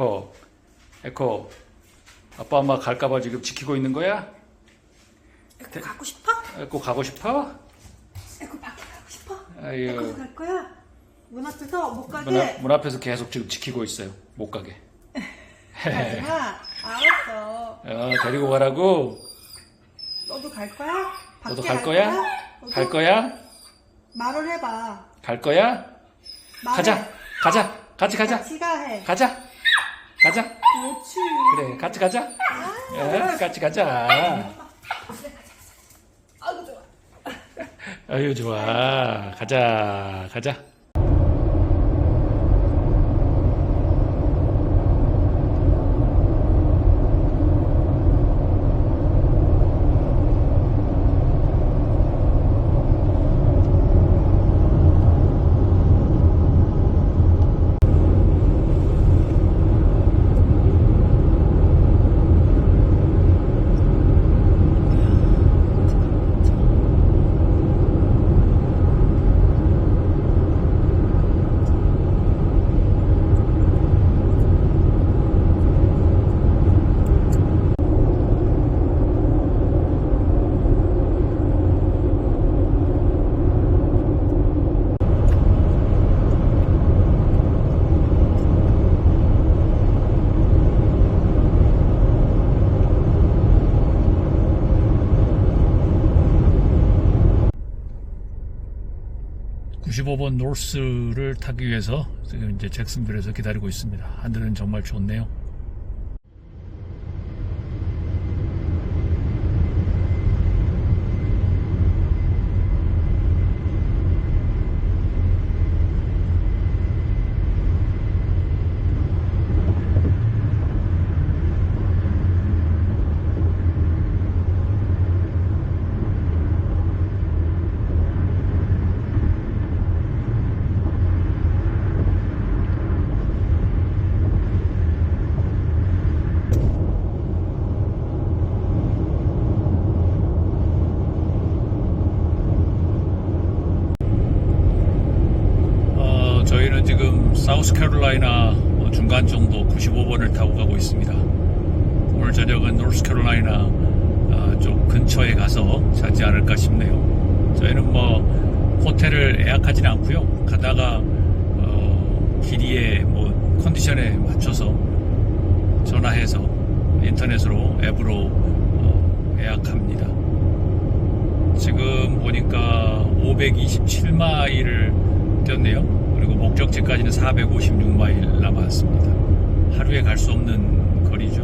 에코, 에코. 아빠 엄마 갈까봐 지금 지키고 있는 거야? 에코 가고 싶어? 에코 가고 싶어? 에코 밖에 가고 싶어? 아유. 에코 갈 거야? 문 앞에서 못 가게 문, 앞, 문 앞에서 계속 지금 지키고 있어요. 못 가게. 가지마 알았어 어, 데리고 가라고. 너도 갈 거야? 너도 밖에 갈 거야? 너도? 갈 거야? 말을 해봐 갈 거야? 말해. 가자, 가자, 같이 가자, 같이 가해 가자, 가자. 그렇지 그래, 같이 가자. 예, 같이 가자. 아유 좋아. 가자, 가자. (95번) 노스를 타기 위해서 지금 이제 잭슨빌에서 기다리고 있습니다. 하늘은 정말 좋네요 어, 저희는 지금 사우스캐롤라이나 어, 중간 정도 95번을 타고 가고 있습니다. 오늘 저녁은 노스캐롤라이나 어, 쪽 근처에 가서 자지 않을까 싶네요. 저희는 뭐 호텔을 예약하지는 않고요. 가다가 어, 길이에 뭐 컨디션에 맞춰서 전화해서 인터넷으로 앱으로 어, 예약합니다. 지금 보니까 527마일을 뛰었네요. 그리고 목적지까지는 456마일 남았습니다. 하루에 갈 수 없는 거리죠.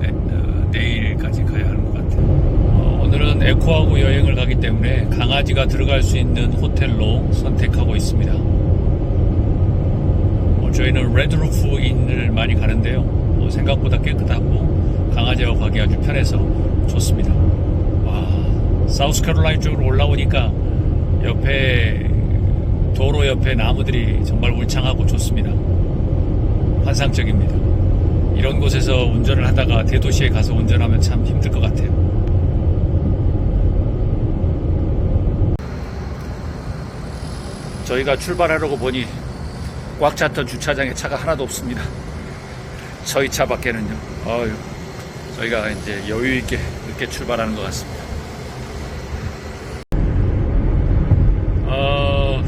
내, 어, 내일까지 가야 하는 것 같아요. 어, 오늘은 에코하고 여행을 가기 때문에 강아지가 들어갈 수 있는 호텔로 선택하고 있습니다. 어, 저희는 레드루프 인을 많이 가는데요. 어, 생각보다 깨끗하고 강아지와 가기 아주 편해서 좋습니다. 와, 사우스캐롤라인 쪽으로 올라오니까 옆에 도로 옆에 나무들이 정말 울창하고 좋습니다. 환상적입니다. 이런 곳에서 운전을 하다가 대도시에 가서 운전하면 참 힘들 것 같아요. 저희가 출발하려고 보니 꽉 찼던 주차장에 차가 하나도 없습니다. 저희 차 밖에는요. 어휴, 저희가 이제 여유 있게 늦게 출발하는 것 같습니다. 어,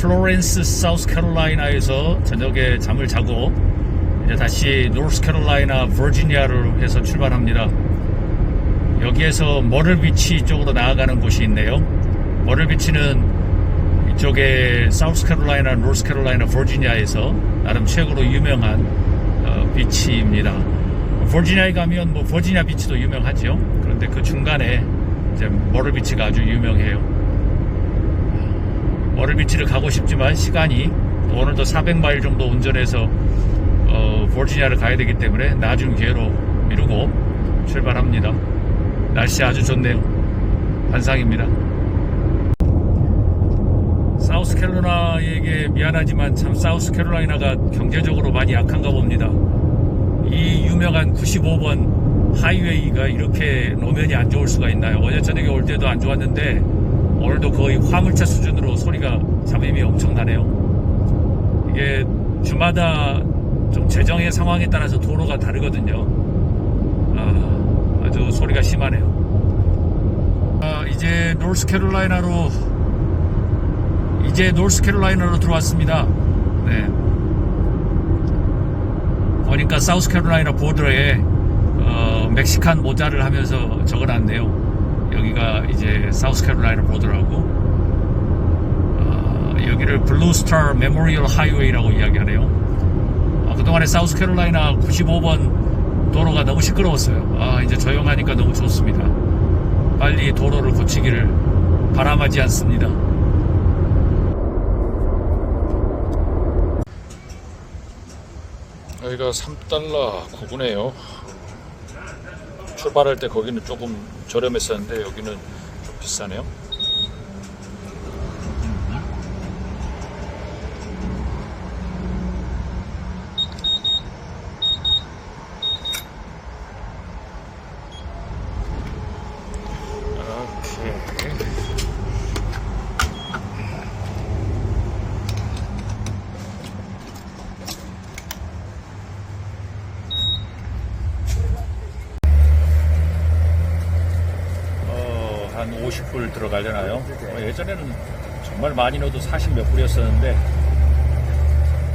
플로렌스, 사우스캐롤라이나에서 저녁에 잠을 자고 이제 다시 노스캐롤라이나, 버지니아를 해서 출발합니다. 여기에서 머를비치 쪽으로 나아가는 곳이 있네요. 머를비치는 이쪽에 사우스캐롤라이나, 노스캐롤라이나, 버지니아에서 나름 최고로 유명한 어, 비치입니다. 버지니아에 가면 뭐 버지니아 비치도 유명하죠. 그런데 그 중간에 이제 머를비치가 아주 유명해요. 머를비치를 가고 싶지만 시간이 오늘도 400마일 정도 운전해서 어, 버지니아를 가야 되기 때문에 나중 기회로 미루고 출발합니다. 날씨 아주 좋네요. 환상입니다. 사우스캐롤라이나에게 미안하지만 참 사우스캐롤라이나가 경제적으로 많이 약한가 봅니다. 이 유명한 95번 하이웨이가 이렇게 노면이 안 좋을 수가 있나요? 어제 저녁에 올 때도 안 좋았는데 오늘도 거의 화물차 수준으로 소리가 잡음이 엄청나네요. 이게 주마다 좀 재정의 상황에 따라서 도로가 다르거든요. 아, 아주 소리가 심하네요. 아, 이제 노스캐롤라이나로 이제 노스캐롤라이나로 들어왔습니다. 네. 보니까 사우스캐롤라이나 보더에 어, 멕시칸 모자를 하면서 적어놨네요. 여기가 이제 사우스캐롤라이나 보더라고. 어, 여기를 블루스타 메모리얼 하이웨이라고 이야기하네요. 아, 그동안에 사우스캐롤라이나 95번 도로가 너무 시끄러웠어요. 아, 이제 조용하니까 너무 좋습니다. 빨리 도로를 고치기를 바람하지 않습니다. 여기가 3달러 구구네요. 출발할 때 거기는 조금 저렴했었는데 여기는 좀 비싸네요. 오케이. 어, 한 50 불 들어가려나요? 어, 예전에는 정말 많이 넣어도 40 몇 불이었었는데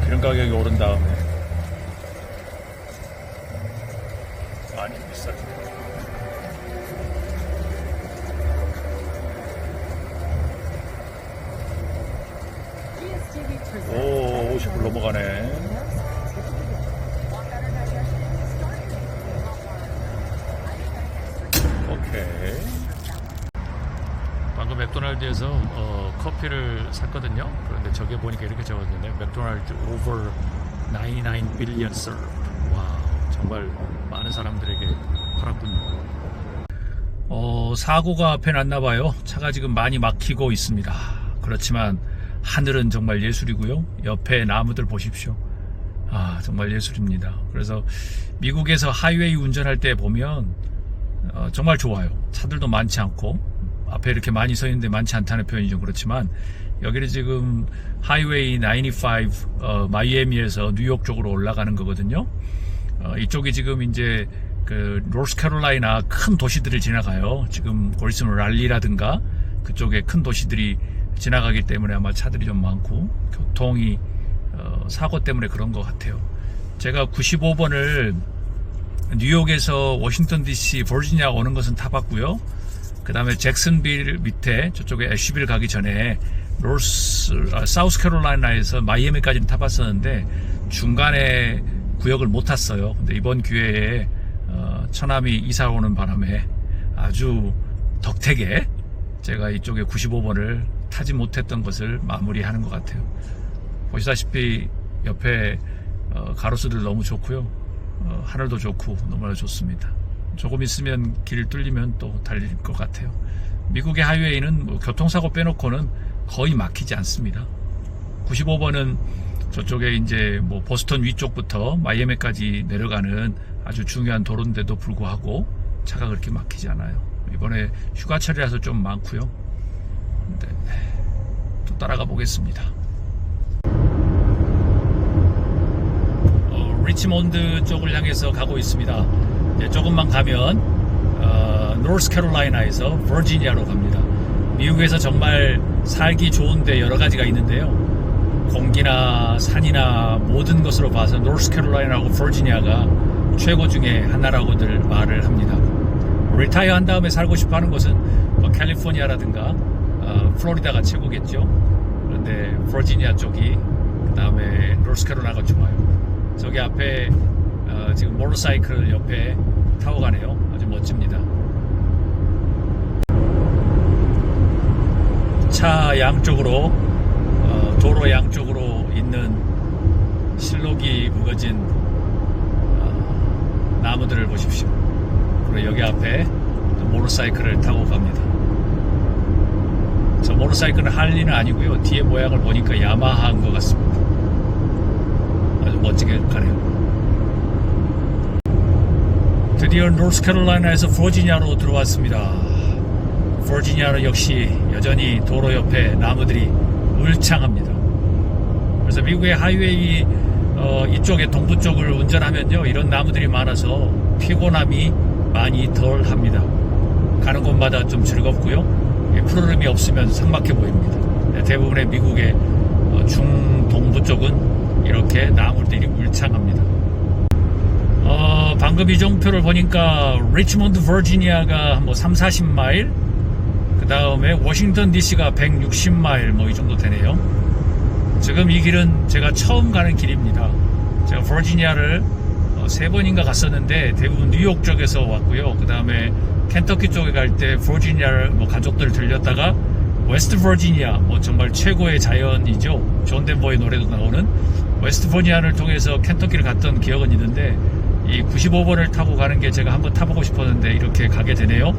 기름 가격이 오른 다음에 많이 비싸죠. 오, 50불 넘어가네. 오케이. 맥도날드에서 어, 커피를 샀거든요. 그런데 저게 보니까 이렇게 적었는데 맥도날드 over 99 billion served. 와, 정말 많은 사람들에게 팔았군요. 어, 사고가 앞에 났나 봐요. 차가 지금 많이 막히고 있습니다. 그렇지만 하늘은 정말 예술이고요. 옆에 나무들 보십시오. 아, 정말 예술입니다. 그래서 미국에서 하이웨이 운전할 때 보면 어, 정말 좋아요. 차들도 많지 않고 앞에 이렇게 많이 서 있는데 많지 않다는 표현이 좀 그렇지만 여기는 지금 하이웨이 95 어, 마이애미에서 뉴욕 쪽으로 올라가는 거거든요. 어, 이쪽이 지금 이제 그 노스캐롤라이나 큰 도시들을 지나가요. 지금 곧 있으면 랄리라든가 그쪽에 큰 도시들이 지나가기 때문에 아마 차들이 좀 많고 교통이 어, 사고 때문에 그런 것 같아요. 제가 95번을 뉴욕에서 워싱턴 DC, 버지니아 오는 것은 타봤고요. 그 다음에 잭슨빌 밑에 저쪽에 애쉬빌 가기 전에 노스, 아, 사우스캐롤라이나에서 마이애미까지는 타봤었는데 중간에 구역을 못 탔어요. 근데 이번 기회에 어, 처남이 이사 오는 바람에 아주 덕택에 제가 이쪽에 95번을 타지 못했던 것을 마무리하는 것 같아요. 보시다시피 옆에 어, 가로수들 너무 좋고요. 어, 하늘도 좋고 너무나 좋습니다. 조금 있으면 길 뚫리면 또 달릴 것 같아요. 미국의 하이웨이는 뭐 교통사고 빼놓고는 거의 막히지 않습니다. 95번은 저쪽에 이제 뭐 보스턴 위쪽부터 마이애미까지 내려가는 아주 중요한 도로인데도 불구하고 차가 그렇게 막히지 않아요. 이번에 휴가철이라서 좀 많고요. 근데 또 따라가 보겠습니다. 어, 리치몬드 쪽을 향해서 가고 있습니다. 조금만 가면 어, 노스캐롤라이나에서 버지니아로 갑니다. 미국에서 정말 살기 좋은데 여러 가지가 있는데요. 공기나 산이나 모든 것으로 봐서 노스캐롤라이나하고 버지니아가 최고 중에 하나라고 들 말을 합니다. 리타이어 한 다음에 살고 싶어 하는 곳은 뭐 캘리포니아라든가 어, 플로리다가 최고겠죠. 그런데 버지니아 쪽이 그 다음에 노스캐롤라이나가 좋아요. 저기 앞에 모터사이클 옆에 타고 가네요. 아주 멋집니다. 차 양쪽으로 어, 도로 양쪽으로 있는 실록이 우거진 어, 나무들을 보십시오. 그리고 여기 앞에 모터사이클을 타고 갑니다. 저 모터사이클은 할리는 아니고요. 뒤에 모양을 보니까 야마하인 것 같습니다. 아주 멋지게 가네요. 드디어 노스캐롤라이나에서 버지니아로 들어왔습니다. 버지니아는 역시 여전히 도로 옆에 나무들이 울창합니다. 그래서 미국의 하이웨이 어, 이쪽에 동부 쪽을 운전하면요 이런 나무들이 많아서 피곤함이 많이 덜 합니다. 가는 곳마다 좀 즐겁고요. 예, 푸르름이 없으면 삭막해 보입니다. 네, 대부분의 미국의 어, 중동부 쪽은 이렇게 나무들이 울창합니다. 어, 방금 이종표를 보니까 리치몬드 버지니아가 뭐 3, 40마일 그 다음에 워싱턴 DC가 160마일 뭐 이 정도 되네요. 지금 이 길은 제가 처음 가는 길입니다. 제가 버지니아를 어, 세 번인가 갔었는데 대부분 뉴욕 쪽에서 왔고요. 그 다음에 켄터키 쪽에 갈 때 버지니아를 뭐 가족들 들렸다가 웨스트 버지니아 뭐 정말 최고의 자연이죠. 존 덴버의 노래도 나오는 웨스트 버지니아를 통해서 켄터키를 갔던 기억은 있는데 이 95번을 타고 가는 게 제가 한번 타보고 싶었는데 이렇게 가게 되네요.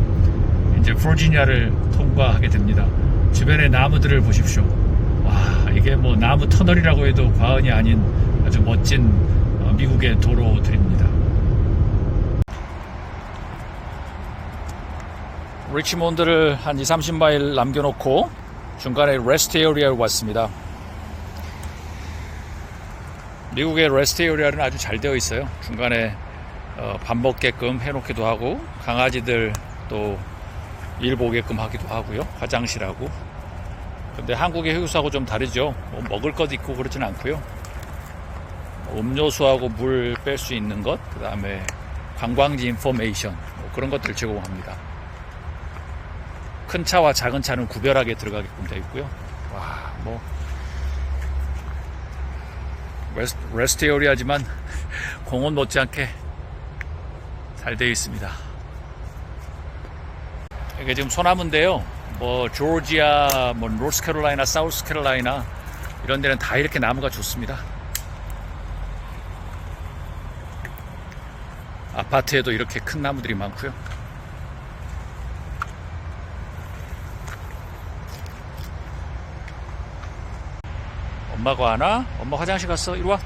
이제 버지니아를 통과하게 됩니다. 주변의 나무들을 보십시오. 와 이게 뭐 나무 터널이라고 해도 과언이 아닌 아주 멋진 어, 미국의 도로들입니다. 리치몬드를 한 2, 30마일 남겨놓고 중간에 레스트 에어리아에 왔습니다. 미국의 레스트 에어리아는 아주 잘 되어 있어요. 중간에 어, 밥 먹게끔 해놓기도 하고 강아지들 또 일 보게끔 하기도 하고요. 화장실하고. 근데 한국의 휴게소하고 좀 다르죠. 뭐 먹을 것 있고 그러진 않고요. 음료수하고 물 뺄 수 있는 것, 그 다음에 관광지 인포메이션 뭐 그런 것들을 제공합니다. 큰 차와 작은 차는 구별하게 들어가게끔 되어 있고요. 와, 뭐 레스트, 에어리아지만 공원 못지않게 잘 되어 있습니다. 이게 지금 소나무인데요. 뭐 조지아, 뭐 노스캐롤라이나, 사우스캐롤라이나 이런 데는 다 이렇게 나무가 좋습니다. 아파트에도 이렇게 큰 나무들이 많고요. 엄마가 하나? 엄마 화장실 갔어. 이리 와.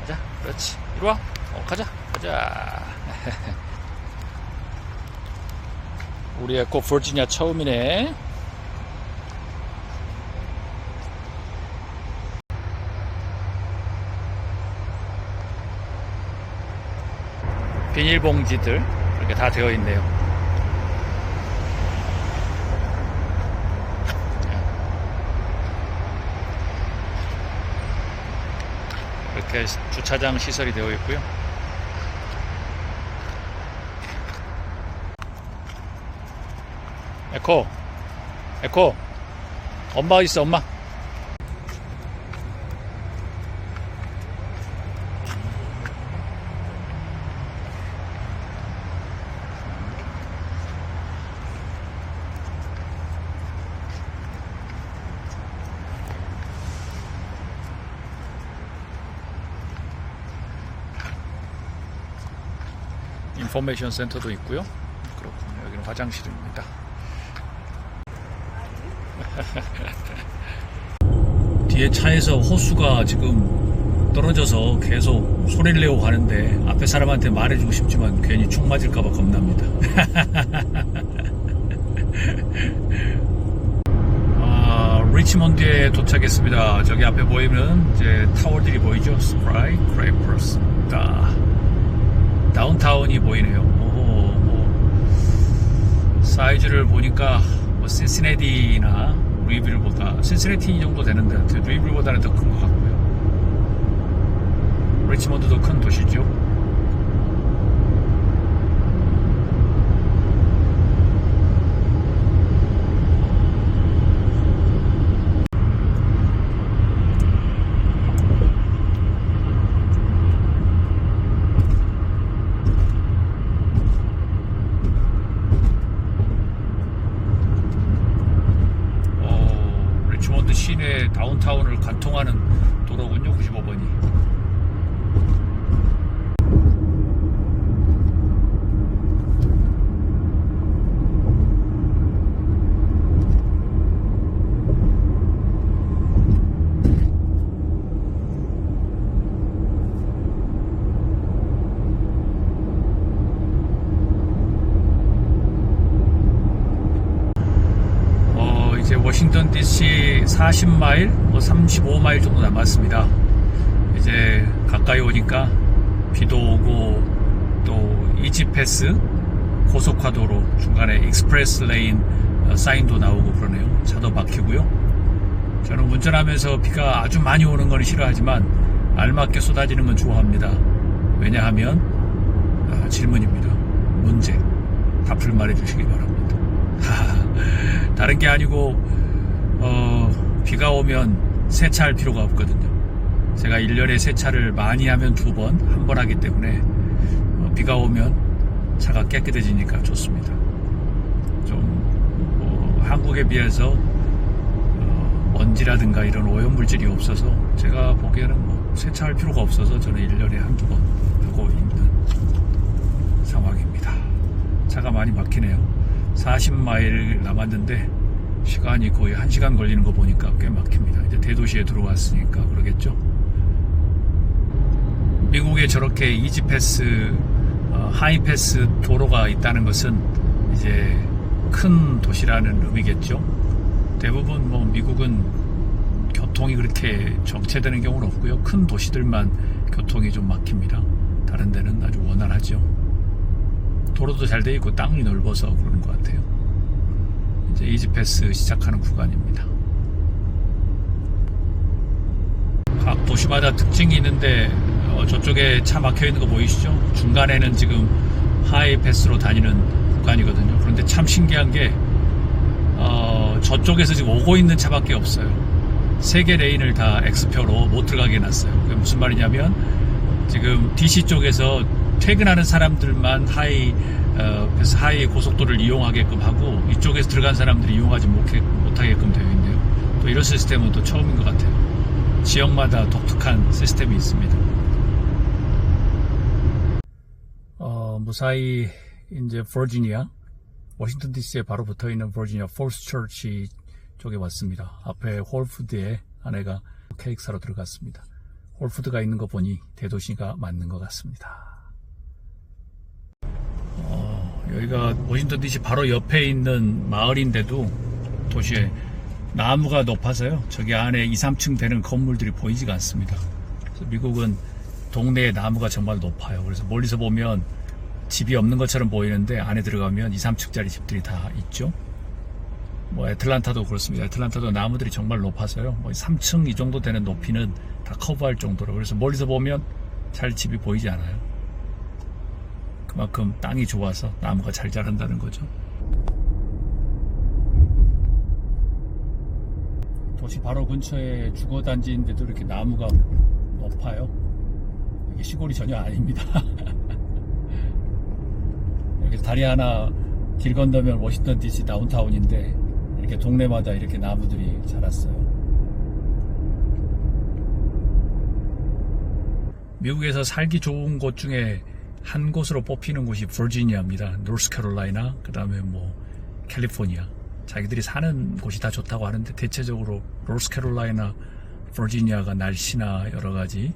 가자. 그렇지. 이리 와. 어, 가자. 가자. 우리 에코 버지니아 처음이네. 비닐봉지들 이렇게 다 되어 있네요. 이렇게 주차장 시설이 되어 있고요. 에코, 에코, 엄마 있어, 엄마. 인포메이션 센터도 있고요. 그렇군요. 여기는 화장실입니다. 뒤에 차에서 호수가 지금 떨어져서 계속 소리를 내고 가는데 앞에 사람한테 말해주고 싶지만 괜히 총 맞을까봐 겁납니다. 아, 리치몬드에 도착했습니다. 저기 앞에 보이면 이제 타워들이 보이죠? 스프라이 크레이퍼스입니다. 다운타운이 보이네요. 오, 뭐 사이즈를 보니까 뭐 신시내디나 루이빌보다 신시내티 정도 되는데 루이빌보다는 더 큰 것 같고요. 리치몬드도 큰 도시죠. 어, 리치몬드 시내 다운타운을 관통하는 도로군요. 95번이. 어, 이제 워싱턴 DC 40마일, 뭐 35마일 정도 남았습니다. 이제 가까이 오니까 비도 오고 또 이지패스 고속화도로 중간에 익스프레스 레인 어, 사인도 나오고 그러네요. 차도 막히고요. 저는 운전하면서 비가 아주 많이 오는 건 싫어하지만 알맞게 쏟아지는 건 좋아합니다. 왜냐하면 아, 질문입니다. 문제 답을 말해 주시기 바랍니다. 다른 게 아니고 어, 비가 오면 세차할 필요가 없거든요. 제가 1년에 세차를 많이 하면 두 번, 한 번 하기 때문에 어, 비가 오면 차가 깨끗해지니까 좋습니다. 좀 뭐, 한국에 비해서 어, 먼지라든가 이런 오염물질이 없어서 제가 보기에는 뭐 세차할 필요가 없어서 저는 1년에 한두 번 하고 있는 상황입니다. 차가 많이 막히네요. 40마일 남았는데 시간이 거의 1시간 걸리는 거 보니까 꽤 막힙니다. 이제 대도시에 들어왔으니까 그러겠죠. 미국에 저렇게 이지패스, 어, 하이패스 도로가 있다는 것은 이제 큰 도시라는 의미겠죠. 대부분 뭐 미국은 교통이 그렇게 정체되는 경우는 없고요. 큰 도시들만 교통이 좀 막힙니다. 다른 데는 아주 원활하죠. 도로도 잘 돼 있고 땅이 넓어서 그러는 것 같아요. 이제 이지패스 시작하는 구간입니다. 각 도시마다 특징이 있는데 어, 저쪽에 차 막혀 있는 거 보이시죠? 중간에는 지금 하이패스로 다니는 구간이거든요. 그런데 참 신기한 게 어, 저쪽에서 지금 오고 있는 차밖에 없어요. 세 개 레인을 다 X표로 못 들어가게 해놨어요. 그게 무슨 말이냐면 지금 DC 쪽에서 퇴근하는 사람들만 하이 어, 하이 고속도로를 이용하게끔 하고 이쪽에서 들어간 사람들이 이용하지 못해, 못하게끔 되어 있네요. 또 이런 시스템은 또 처음인 것 같아요. 지역마다 독특한 시스템이 있습니다. 어, 무사히 이제 버지니아, 워싱턴 DC에 바로 붙어 있는 버지니아 폴스 처치 쪽에 왔습니다. 앞에 홀푸드에 아내가 케이크 사러 들어갔습니다. 홀푸드가 있는 거 보니 대도시가 맞는 것 같습니다. 어, 여기가 워싱턴 DC 바로 옆에 있는 마을인데도 도시에 나무가 높아서요. 저기 안에 2, 3층 되는 건물들이 보이지가 않습니다. 미국은 동네에 나무가 정말 높아요. 그래서 멀리서 보면 집이 없는 것처럼 보이는데 안에 들어가면 2, 3층짜리 집들이 다 있죠. 뭐 애틀란타도 그렇습니다. 애틀란타도 나무들이 정말 높아서요. 뭐 3층 이 정도 되는 높이는 다 커버할 정도로 그래서 멀리서 보면 잘 집이 보이지 않아요. 그만큼 땅이 좋아서 나무가 잘 자란다는 거죠. 도시 바로 근처에 주거단지인데도 이렇게 나무가 높아요. 이게 시골이 전혀 아닙니다. 여기 다리 하나 길 건너면 워싱턴 DC 다운타운인데 이렇게 동네마다 이렇게 나무들이 자랐어요. 미국에서 살기 좋은 곳 중에 한 곳으로 뽑히는 곳이 버지니아입니다. 노스캐롤라이나, 그 다음에 뭐 캘리포니아. 자기들이 사는 곳이 다 좋다고 하는데 대체적으로 노스캐롤라이나, 버지니아가 날씨나 여러 가지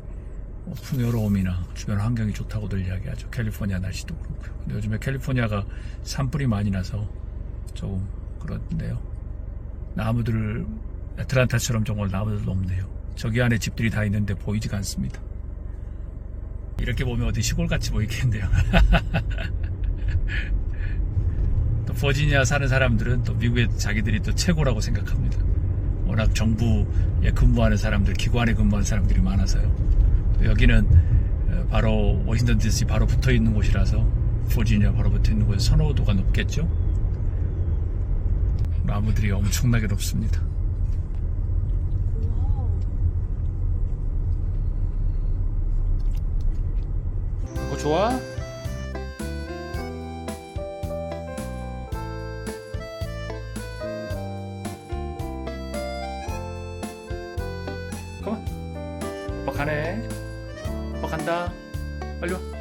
뭐 풍요로움이나 주변 환경이 좋다고들 이야기하죠. 캘리포니아 날씨도 그렇고요. 근데 요즘에 캘리포니아가 산불이 많이 나서 조금 그런데요. 나무들을 애틀란타처럼 정말 나무들도 없네요. 저기 안에 집들이 다 있는데 보이지가 않습니다. 이렇게 보면 어디 시골같이 보이겠네요. 또 버지니아 사는 사람들은 또 미국의 자기들이 또 최고라고 생각합니다. 워낙 정부에 근무하는 사람들, 기관에 근무하는 사람들이 많아서요. 또 여기는 어, 바로 워싱턴 DC 바로 붙어 있는 곳이라서 버지니아 바로 붙어 있는 곳에 선호도가 높겠죠. 나무들이 엄청나게 높습니다. 좋아? 가만. 아빠 가네. 아빠 간다. 빨리 와.